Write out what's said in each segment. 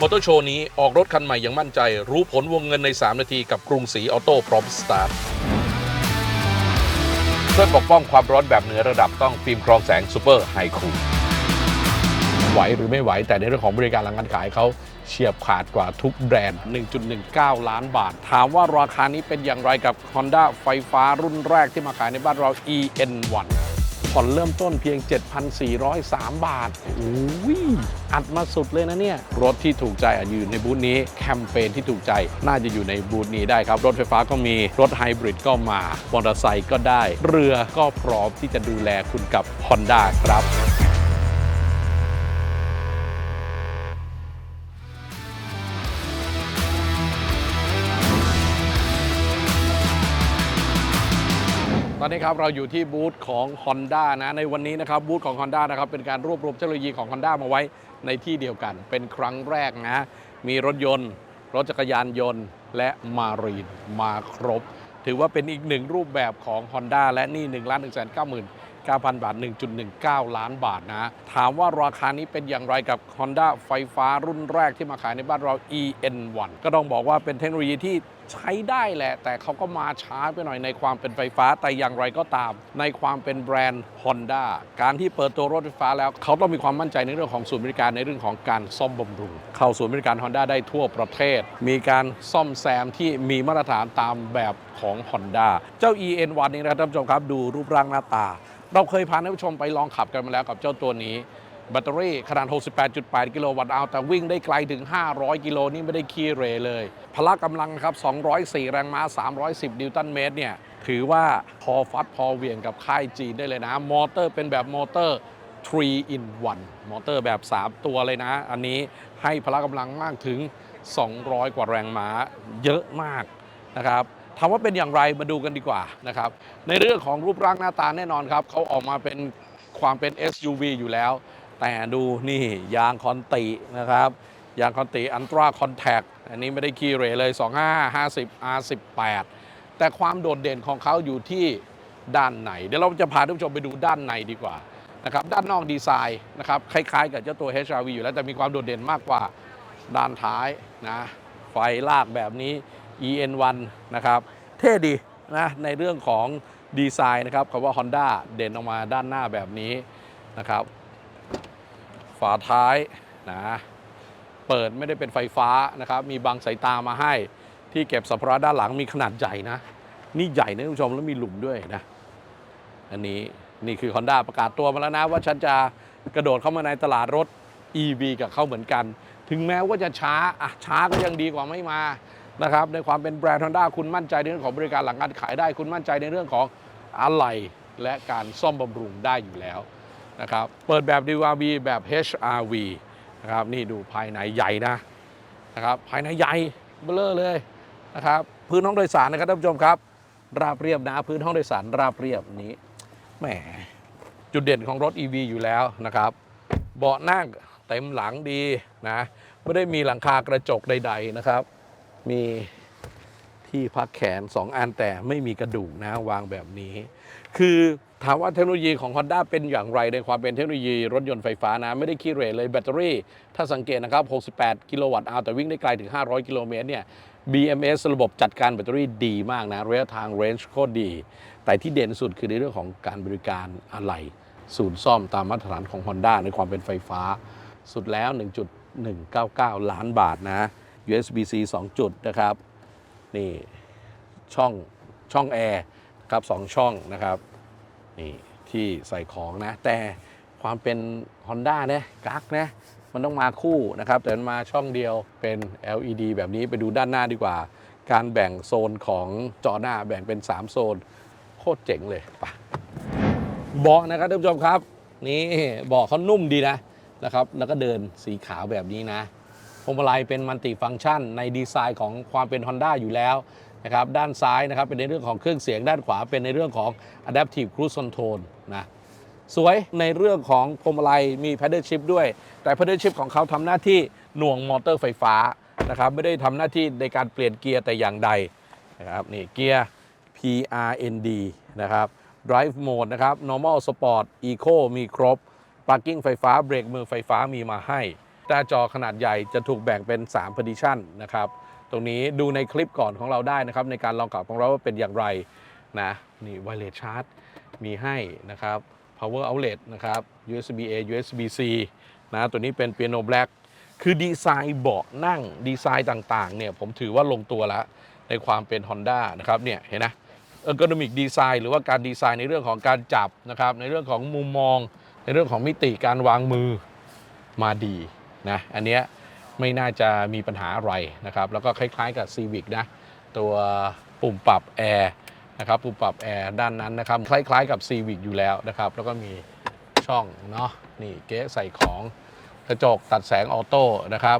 มอเตอร์โชว์นี้ออกรถคันใหม่อย่างมั่นใจ รู้ผลวงเงินใน 3 นาทีกับกรุงศรีออโต้พร้อมสตาร์ทช่วยปกป้องความร้อนแบบเหนือระดับต้องฟิล์มกรองแสงซูเปอร์ไฮคูลไหวหรือไม่ไหวแต่ในเรื่องของบริการหลังการขายเขาเฉียบขาดกว่าทุกแบรนด์ 1.19 ล้านบาท ถามว่าราคานี้เป็นอย่างไรกับ Honda ไฟฟ้ารุ่นแรกที่มาขายในบ้านเรา EN1 ผ่อนเริ่มต้นเพียง 7,403 บาทโอ้ยอัดมาสุดเลยนะเนี่ย รถที่ถูกใจอาจอยู่ในบูธนี้ แคมเปญที่ถูกใจน่าจะอยู่ในบูธนี้ได้ครับ รถไฟฟ้าก็มี รถไฮบริดก็มา มอเตอร์ไซค์ก็ได้ เรือก็พร้อมที่จะดูแลคุณกับ Honda ครับ อนนี้ครับเราอยู่ที่บูธของ Honda นะในวันนี้นะครับบูธของ Honda นะครับเป็นการรวบรวมเทคโนโลยีของ Honda มาไว้ในที่เดียวกัน เป็นครั้งแรกนะมีรถยนต์ รถจักรยานยนต์ และมารีนมาครบ ถือว่าเป็นอีกหนึ่งรูปแบบของ Honda และนี่1 1 9 9 0 0 9,000 บาท 1.19 ล้านบาทนะ ถามว่าราคานี้เป็นอย่างไรกับ Honda ไฟฟ้ารุ่นแรกที่มาขายในบ้านเรา EN1 ก็ต้องบอกว่าเป็นเทคโนโลยีที่ใช้ได้แหละ แต่เขาก็มาช้าไปหน่อยในความเป็นไฟฟ้าแต่อย่างไรก็ตาม ในความเป็นแบรนด์ Honda การที่เปิดตัวรถไฟฟ้าแล้ว เขาต้องมีความมั่นใจในเรื่องของศูนย์บริการในเรื่องของการซ่อมบำรุง เข้าศูนย์บริการ Honda ได้ทั่วประเทศ มีการซ่อมแซมที่มีมาตรฐานตามแบบของ Honda เจ้า EN1 นี้นะครับท่านผู้ชมครับ ดูรูปร่างหน้าตา เราเคยพาท่านผู้ชมไปลองขับกันมาแล้วกับเจ้าตัวนี้แบตเตอรี่ขนาด 68.8 กิโลวัตต์เอาแต่วิ่งได้ไกลถึง 500 กิโลนี่ไม่ได้ขี้เรเลย พละกำลังครับ 204 แรงม้า 310 นิวตันเมตรเนี่ย ถือว่าพอฟัดพอเวียงกับค่ายจีนได้เลยนะ มอเตอร์เป็นแบบมอเตอร์ 3 in 1 มอเตอร์แบบ 3 ตัวเลยนะ อันนี้ให้พละกำลังมากถึง 200 กว่าแรงม้าเยอะมากนะครับ ถามว่าเป็นอย่างไรมาดูกันดีกว่านะครับในเรื่องของรูปร่างหน้าตาแน่นอนครับเขาออกมาเป็นความเป็น SUV อยู่แล้ว แต่ดูนี่ยางคอนตินะครับยางคอนติอันตราคอนแทคอันนี้ไม่ได้คีเรเลย 2550 R18 แต่ความโดดเด่นของเขาอยู่ที่ด้านในเดี๋ยวเราจะพาท่านผู้ชมไปดูด้านในดีกว่านะครับด้านนอกดีไซน์นะครับคล้ายๆ กับเจ้าตัว HRV อยู่แล้วแต่มีความโดดเด่นมากกว่าด้านท้ายนะไฟลากแบบนี้ EN1 นะครับเท่ดีนะในเรื่องของดีไซน์นะครับคำว่า Honda เด่นออกมาด้านหน้าแบบนี้นะครับ ฝาท้ายนะเปิดไม่ได้เป็นไฟฟ้านะครับ มีบังสายตามาให้ที่เก็บสัมภาระด้านหลังมีขนาดใหญ่นะ นี่ใหญ่นะท่านผู้ชมแล้วมีหลุมด้วยนะ อันนี้นี่คือ Honda ประกาศตัวมาแล้วนะ ว่าฉันจะกระโดดเข้ามาในตลาดรถ EV กับเขาเหมือนกัน ถึงแม้ว่าจะช้าอะช้าก็ยังดีกว่าไม่มา นะครับในความเป็นแบรนด์ Honda คุณมั่นใจในเรื่องของบริการหลังการขายได้ คุณมั่นใจในเรื่องของอะไหล่และการซ่อมบำรุงได้อยู่แล้วนะครับเปิดแบบ DRV แบบ HRV นะครับนี่ดูภายในใหญ่นะนะครับภายในใหญ่เบ้อเร่อเลยนะครับพื้นห้องโดยสารนะครับท่านผู้ชมครับ ราบเรียบนะพื้นห้องโดยสารราบเรียบนี้แหมจุดเด่นของรถ EV อยู่แล้วนะครับเบาะนั่งเต็มหลังดีนะไม่ได้มีหลังคากระจกใด ๆนะครับ มีที่พักแขน 2 อันแต่ไม่มีกระดูกนะวางแบบนี้ คือถามว่าเทคโนโลยีของ Honda เป็นอย่างไรในความเป็นเทคโนโลยีรถยนต์ไฟฟ้านะ ไม่ได้ขี้เหร่เลย แบตเตอรี่ ถ้าสังเกตนะครับ 68 กิโลวัตต์เอาแต่วิ่งได้ไกลถึง 500 กิโลเมตรเนี่ย BMS ระบบจัดการแบตเตอรี่ดีมากนะระยะทาง range โคตรดี แต่ที่เด่นสุดคือในเรื่องของการบริการอะไหล่ศูนย์ซ่อมตามมาตรฐานของ Honda ในความเป็นไฟฟ้า สุดแล้ว 1.199 ล้านบาทนะ USB-C 2 จุดนะครับ นี่ช่องช่องแอร์ครับสองช่องนะครับ นี่ที่ใส่ของนะ แต่ความเป็น Honda เนี่ยกักนะมันต้องมาคู่นะครับ แต่มันมาช่องเดียวเป็น LED แบบนี้ไปดูด้านหน้าดีกว่า การแบ่งโซนของจอหน้าแบ่งเป็น 3 โซน โคตรเจ๋งเลยไปะเบาะนะครับท่านผู้ชมครับ นี่เบาะเขานุ่มดีนะนะครับ แล้วก็เดินสีขาวแบบนี้นะ วงมาลัยเป็นมัลติฟังก์ชัน ในดีไซน์ของความเป็น Honda อยู่แล้วนะครับด้านซ้ายนะครับเป็นในเรื่องของเครื่องเสียงด้านขวาเป็นในเรื่องของ Adaptive Cruise Control นะสวยในเรื่องของพวงมาลัยมี Pedal Shift ด้วย แต่ Pedal Shift ของเขาทำหน้าที่หน่วงมอเตอร์ไฟฟ้านะครับไม่ได้ทำหน้าที่ในการเปลี่ยนเกียร์แต่อย่างใดนะครับนี่เกียร์ PRND นะครับ Drive Mode นะครับ Normal Sport Eco มีครบ Parking ไฟฟ้าเบรกมือไฟฟ้ามีมาให้ หน้าจอขนาดใหญ่จะถูกแบ่งเป็น3 partition นะครับ ตรงนี้ดูในคลิปก่อนของเราได้นะครับ ในการลองขับของเราว่าเป็นอย่างไรนะนี่ wireless charge มีให้นะครับ power outlet นะครับ USB A USB C นะตัวนี้เป็น piano black คือดีไซน์เบาะนั่งดีไซน์ต่างๆเนี่ยผมถือว่าลงตัวแล้วในความเป็น Honda นะครับเนี่ยเห็นนะ ergonomic design หรือว่าการดีไซน์ในเรื่องของการจับนะครับในเรื่องของมุมมอง ในเรื่องของมิติการวางมือมาดี นะอันเนี้ยไม่น่าจะมีปัญหาอะไรนะครับ แล้วก็คล้ายๆกับ Civic นะ ตัวปุ่มปรับแอร์นะครับปุ่มปรับแอร์ด้านนั้นนะครับ คล้ายๆกับ Civic อยู่แล้วนะครับ แล้วก็มีช่องเนาะนี่เก๊ะใส่ของกระจกตัดแสงออโต้นะครับ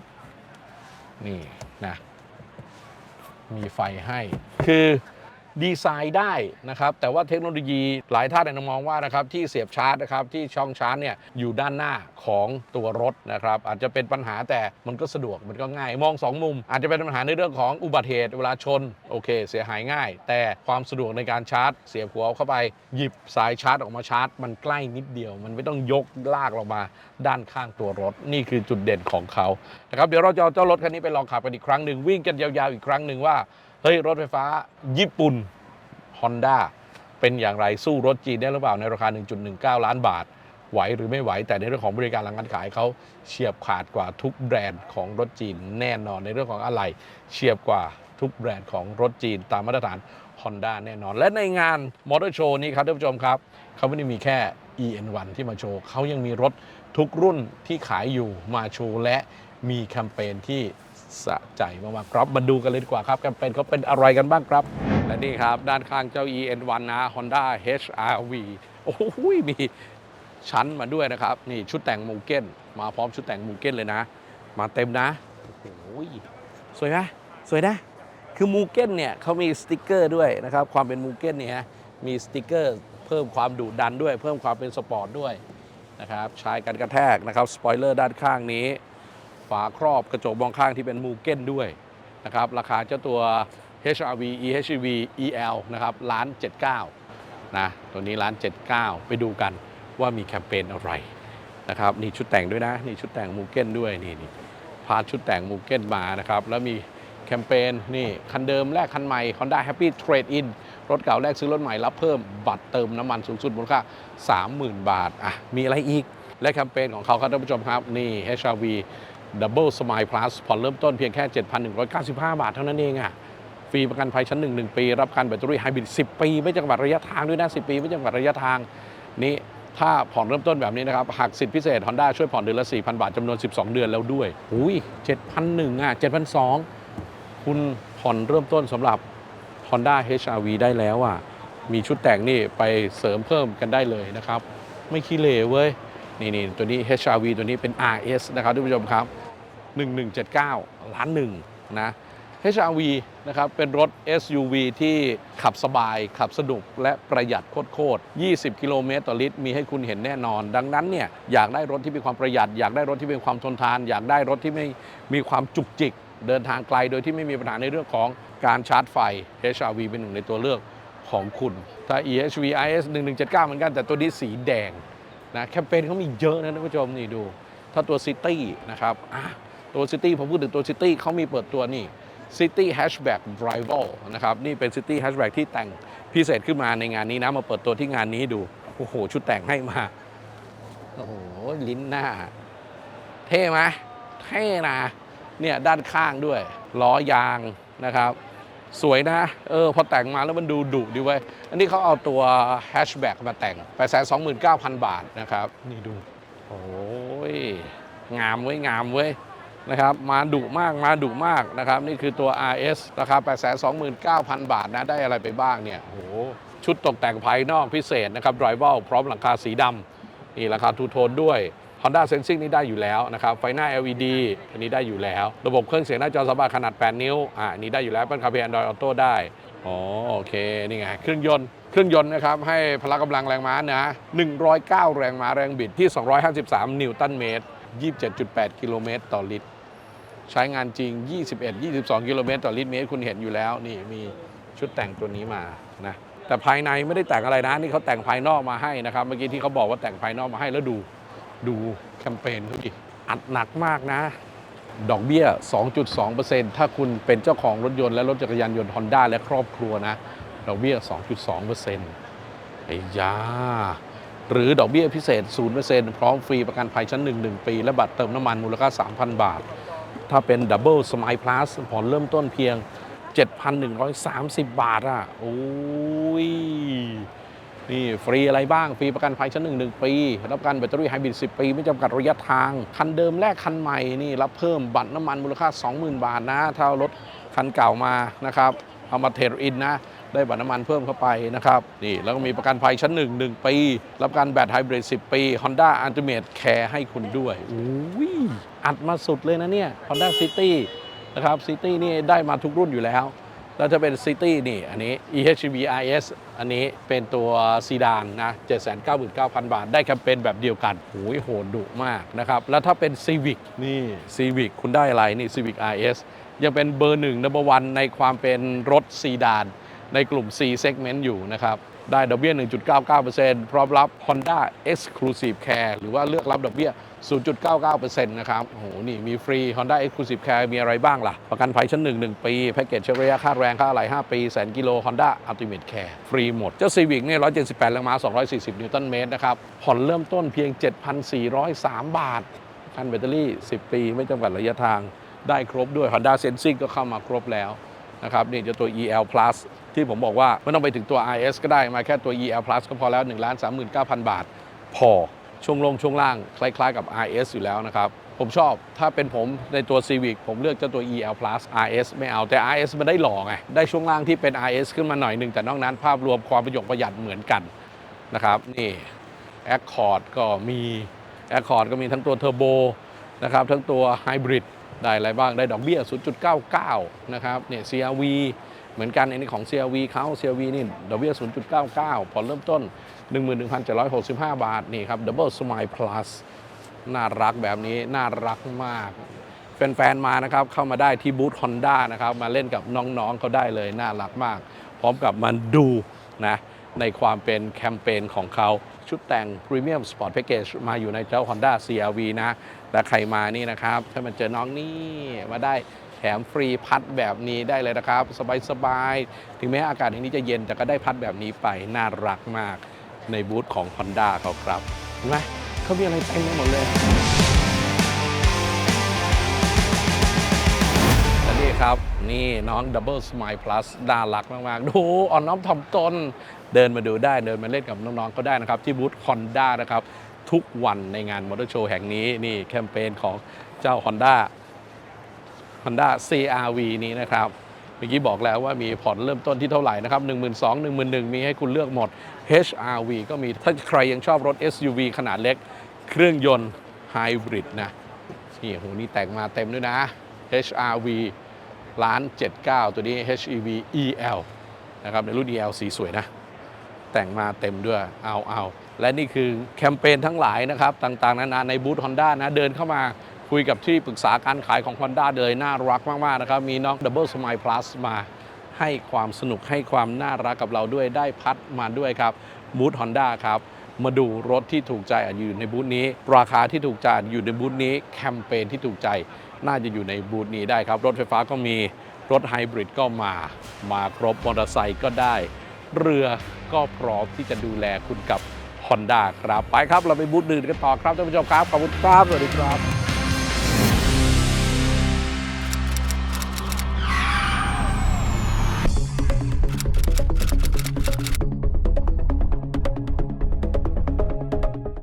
นี่นะมีไฟให้คือ ดีไซน์ได้นะครับ แต่ว่าเทคโนโลยีหลายท่านอาจจะมองว่านะครับที่เสียบชาร์จนะครับที่ช่องชาร์จเนี่ยอยู่ด้านหน้าของตัวรถนะครับอาจจะเป็นปัญหาแต่มันก็สะดวกมันก็ง่าย มองสองมุม อาจจะเป็นปัญหาในเรื่องของอุบัติเหตุเวลาชนโอเค เสียหายง่าย แต่ความสะดวกในการชาร์จ เสียบหัวเข้าไป หยิบสายชาร์จออกมาชาร์จ มันใกล้นิดเดียว มันไม่ต้องยกลากลงมาด้านข้างตัวรถ นี่คือจุดเด่นของเขานะครับเดี๋ยวเราจะเอาเจ้ารถคันนี้ไปลองขับกันอีกครั้งหนึ่งวิ่งกันยาวๆอีกครั้งหนึ่งว่า เฮ้ย รถไฟฟ้าญี่ปุ่น Honda เป็นอย่างไรสู้รถจีนได้หรือเปล่าในราคา 1.19 ล้านบาท ไหวหรือไม่ไหว แต่ในเรื่องของบริการหลังการขายเขาเฉียบขาดกว่าทุกแบรนด์ของรถจีนแน่นอนในเรื่องของอะไหล่เฉียบกว่าทุกแบรนด์ของรถจีนตามมาตรฐาน Honda แน่นอน และในงานมอเตอร์โชว์นี้ครับท่านผู้ชมครับ เขาไม่ได้มีแค่ EN1 ที่มาโชว์เขายังมีรถทุกรุ่นที่ขายอยู่มาโชว์และมีแคมเปญที่ สะใจมากๆครับมาดูกันเลยดีกว่าครับแคมเปญเขาเป็นอะไรกันบ้างครับ และนี่ครับ ด้านข้างเจ้า EN1 นะ Honda HRV โอ้โหมีชั้นมาด้วยนะครับ นี่ชุดแต่งมูเก้น มาพร้อมชุดแต่งมูเก้นเลยนะ มาเต็มนะโอ้โหสวยไหมสวยนะ คือมูเก้นเนี่ยเขามีสติกเกอร์ด้วยนะครับ ความเป็นมูเก้นเนี่ยมีสติกเกอร์เพิ่มความดุดันด้วย เพิ่มความเป็นสปอร์ตด้วยนะครับชายกันกระแทกนะครับ สปอยเลอร์ด้านข้างนี้ ฝาครอบกระจกมองข้างที่เป็นมูเก้นด้วยนะครับราคาเจ้าตัว HRV EHV EL นะครับล้าน 79นะตัวนี้ล้าน 79 ไปดูกันว่ามีแคมเปญอะไรนะครับนี่ชุดแต่งด้วยนะนี่ชุดแต่งมูเก้นด้วยนี่นี่พาชุดแต่งมูเก้นมานะครับแล้วมีแคมเปญนี่คันเดิมแลกคันใหม่ Honda Happy Trade In รถเก่าแลกซื้อรถใหม่รับเพิ่มบัตรเติมน้ำมันสูงสุดมูลค่า 30,000 บาทอะมีอะไรอีกและแคมเปญของเขาครับท่านผู้ชมครับนี่ HRV Double Smile Plus ผ่อนเริ่มต้นเพียงแค่ 7,195 บาทเท่านั้นเองอะฟรีประกันภัยชั้น 1 1 ปี รับการแบตเตอรี่ไฮบริด10 ปี ไม่จำกัดระยะทางด้วยนะ 10 ปี ไม่จำกัดระยะทางนี่ถ้าผ่อนเริ่มต้นแบบนี้นะครับหักสิทธิพิเศษ Honda ช่วยผ่อนเดือนละ 4,000 บาทจำนวน 12 เดือนแล้วด้วยอุ้ย7,001อะ7,200คุณผ่อนเริ่มต้นสำหรับ Honda HRV ได้แล้วอะมีชุดแต่งนี่ไปเสริมเพิ่มกันได้เลยนะครับ ไม่ขี้เหร่เว้ย นี่นี่ตัวนี้ HRV ตัวนี้เป็น RS นะครับทุกผู้ชมครับ 1179 ล้านหนึ่งนะ HRV นะครับเป็นรถ SUV ที่ขับสบายขับสนุกและประหยัดโคตรๆ20 กิโลเมตรต่อลิตร มีให้คุณเห็นแน่นอน ดังนั้นเนี่ยอยากได้รถที่มีความประหยัด อยากได้รถที่มีความทนทาน อยากได้รถที่ไม่มีความจุกจิก เดินทางไกลโดยที่ไม่มีปัญหาในเรื่องของการชาร์จไฟ HRV เป็นหนึ่งในตัวเลือกของคุณ ถ้า EHV IS 1179 เหมือนกันแต่ตัวนี้สีแดง นะแคมเปญเขามีเยอะนะท่านผู้ชมนี่ดู ถ้าตัวซิตี้นะครับตัวซิตี้ผมพูดถึงตัวซิตี้เขามีเปิดตัวนี่ City Hatchback Rival นะครับ นี่เป็น City Hatchback ที่แต่งพิเศษขึ้นมาในงานนี้นะ มาเปิดตัวที่งานนี้ดู โอ้โห ชุดแต่งให้มา โอ้โห ลิ้นหน้า เท่ไหมเท่นะ เนี่ย ด้านข้างด้วย ล้อยางนะครับ สวยนะเออพอแต่งมาแล้วมันดูดุดีเว้ย อันนี้เขาเอาตัว Hatchback มาแต่ง829,000บาทนะครับ นี่ดู โอ้ย งามเว้ย งามเว้ยนะครับมาดุมากมาดุมากนะครับ นี่คือตัว RS ราคา 829,000 บาทนะ ได้อะไรไปบ้างเนี่ยโอ้โหชุดตกแต่งภายนอกพิเศษนะครับ d r i v a l พร้อมหลังคาสีดำนี่ราคาทูโทนด้วย Honda Sensing นี่ได้อยู่แล้วนะครับ ไฟหน้า LED อันนี้ได้อยู่แล้ว ระบบเครื่องเสียงหน้าจอสัมผัสขนาด 8 นิ้ว อ่านี้ได้อยู่แล้วเป็นคาเฟ่ Android Auto ได้ อ๋อ โอเค นี่ไง เครื่องยนต์ เครื่องยนต์นะครับ ให้พละกำลังแรงม้านะ 109 แรงม้าแรงบิดที่ 253 นิวตันเมตร 27.8 กิโลเมตรต่อลิตร ใช้งานจริง 21 22 กิโลเมตรต่อลิตรเมตร คุณเห็นอยู่แล้ว นี่มีชุดแต่งตัวนี้มา นะ แต่ภายในไม่ได้แต่งอะไรนะ นี่เขาแต่งภายนอกมาให้นะครับ เมื่อกี้ที่เขาบอกว่าแต่งภายนอกมาให้แล้วดู ดูแคมเปญเขาดิอัดหนักมากนะ ดอกเบี้ย 2.2%ถ้าคุณเป็นเจ้าของรถยนต์และรถจักรยานยนต์ Honda และครอบครัวนะ ดอกเบี้ย 2.2%ไอ้ยา หรือดอกเบี้ยพิเศษ 0%พร้อมฟรีประกันภัยชั้น 1 1 ปี และบัตรเติมน้ำมันมูลค่า 3,000 บาท ถ้าเป็น Double Smile Plus ผ่อนเริ่มต้นเพียง 7,130 บาทอะ โอ้ย นี่ฟรีอะไรบ้าง ฟรีประกันภัยชั้นหนึ่งหนึ่งปี รับประกันแบตเตอรี่ไฮบริด10 ปี ไม่จำกัดระยะทาง คันเดิมแลกคันใหม่นี่รับเพิ่มบัตรน้ำมันมูลค่า 20,000 บาทนะ ถ้าเอารถคันเก่ามานะครับเอามาเทรดอินนะได้บัตรน้ำมันเพิ่มเข้าไปนะครับนี่แล้วก็มีประกันภัยชั้น 1 1 ปี รับประกันแบตไฮบริด10 ปี Honda Ultimate Care ให้คุณด้วยอุ้ยอัดมาสุดเลยนะเนี่ย Honda City นะครับ City นี่ได้มาทุกรุ่นอยู่แล้ว แล้วจะเป็นซิตี้นี่อันนี้ EHEV IS อันนี้เป็นตัวซีดานนะ 799,000 บาท ได้แคมเปญแบบเดียวกันโอ้ยโหดดุมากนะครับ แล้วถ้าเป็น Civic นี่ Civic คุณได้อะไรนี่ Civic IS ยังเป็นเบอร์หนึ่ง number one ในความเป็นรถซีดาน ในกลุ่ม C segment อยู่นะครับ ได้ดอกเบี้ย 1.99%พร้อมรับ Honda Exclusive Care หรือว่าเลือกรับดอกเบี้ย 0.99%นะครับ โอ้โห นี่มีฟรี Honda Exclusive Care มีอะไรบ้างล่ะ ประกันภัยชั้น 1 1 ปี แพ็กเกจเช็คระยะค่าแรง ค่าอะไหล่5ปีแสนกิโล Honda Ultimate Care ฟรีหมด เจ้า Civic เนี่ย 178แรงม้า 240 นิวตันเมตรนะครับ ผ่อนเริ่มต้นเพียง 7,403 บาท คันแบตเตอรี่ 10 ปี ไม่จำกัดระยะทาง ได้ครบด้วย Honda Sensing ก็เข้ามาครบแล้ว นะครับนี่จะตัว EL Plus ที่ผมบอกว่าไม่ต้องไปถึงตัว IS ก็ได้มาแค่ตัว EL Plus ก็พอแล้ว1 39,000 บาท พอช่วงลงช่วงล่าง คล้ายๆกับ RS อยู่แล้วนะครับผมชอบถ้าเป็นผมในตัว Civic ผมเลือกเจ้าตัว EL Plus RS ไม่เอาแต่ RS มันได้หล่อไง ได้ช่วงล่างที่เป็น RS ขึ้นมาหน่อยหนึ่งแต่นอกนั้นภาพรวมความประหยัดประหยัดเหมือนกันนะครับนี่ Accord ก็มี Accord ก็มีทั้งตัวเทอร์โบนะครับทั้งตัวไฮบริด ได้อะไรบ้างได้ดอกเบี้ย 0.99 นะครับเนี่ย CRV เหมือนกันอันนี้ของ CRV เขา CRV นี่ดอกเบี้ย 0.99 ผ่อนเริ่มต้น 11,765 บาทนี่ครับ Double Smile Plus น่ารักแบบนี้น่ารักมากแฟนๆมานะครับเข้ามาได้ที่บูธ Honda นะครับมาเล่นกับน้องๆเขาได้เลยน่ารักมาก พร้อมกับมันดูนะในความเป็นแคมเปญของเขา ชุดแต่ง Premium Sport Package มาอยู่ในเจ้า Honda CRV นะแต่ใครมานี่นะครับ ถ้ามาเจอน้องนี่มาได้แถมฟรีพัดแบบนี้ได้เลยนะครับ สบายๆ ถึงแม้อากาศที่นี้จะเย็นแต่ก็ได้พัดแบบนี้ไปน่ารักมากในบูธของ Honda เขาครับเห็นไหมเขามีอะไรเต็มไปหมดเลย และนี่ครับ นี่น้อง Double Smile Plus น่ารักมากๆ ดูอ่อนน้อมถ่อมตน เดินมาดูได้ เดินมาเล่นกับน้องๆก็ได้นะครับ ที่บูธ Honda นะครับ ทุกวันในงานมอเตอร์โชว์แห่งนี้นี่แคมเปญของเจ้า Honda Honda CRV นี้นะครับเมื่อกี้บอกแล้วว่ามีผ่อนเริ่มต้นที่เท่าไหร่นะครับ 1 2 0 0 0 1 1 มีให้คุณเลือกหมด HRV ก็มี ถ้าใครยังชอบรถ SUV ขนาดเล็ก เครื่องยนต์ไฮบริดนะ นี่โหนี่แต่งมาเต็มด้วยนะ HRV ล้าน 79 ตัวนี้ HEV EL นะครับในรุ่น EL สีสวยนะ แต่งมาเต็มด้วยเอาเอาและนี่คือแคมเปญทั้งหลายนะครับ ต่างๆ นานาในบูธ Honda นะ เดินเข้ามาคุยกับที่ปรึกษาการขายของ Honda เลยน่ารักมาก ๆ นะครับ มีน้อง Double Smile Plus มาให้ความสนุกให้ความน่ารักกับเราด้วยได้พัดมาด้วยครับบูธ Honda ครับ มาดูรถที่ถูกใจอาจอยู่ในบูธนี้ ราคาที่ถูกใจอาจอยู่ในบูธนี้ แคมเปญที่ถูกใจ น่าจะอยู่ในบูธนี้ได้ครับ รถไฟฟ้าก็มีรถไฮบริดก็มา มาครบมอเตอร์ไซค์ก็ได้ เรือก็พร้อมที่จะดูแลคุณกับ Honda ครับ ไปครับเราไปบูธอื่นกันต่อครับท่านผู้ชมครับขอบคุณครับสวัสดีครับ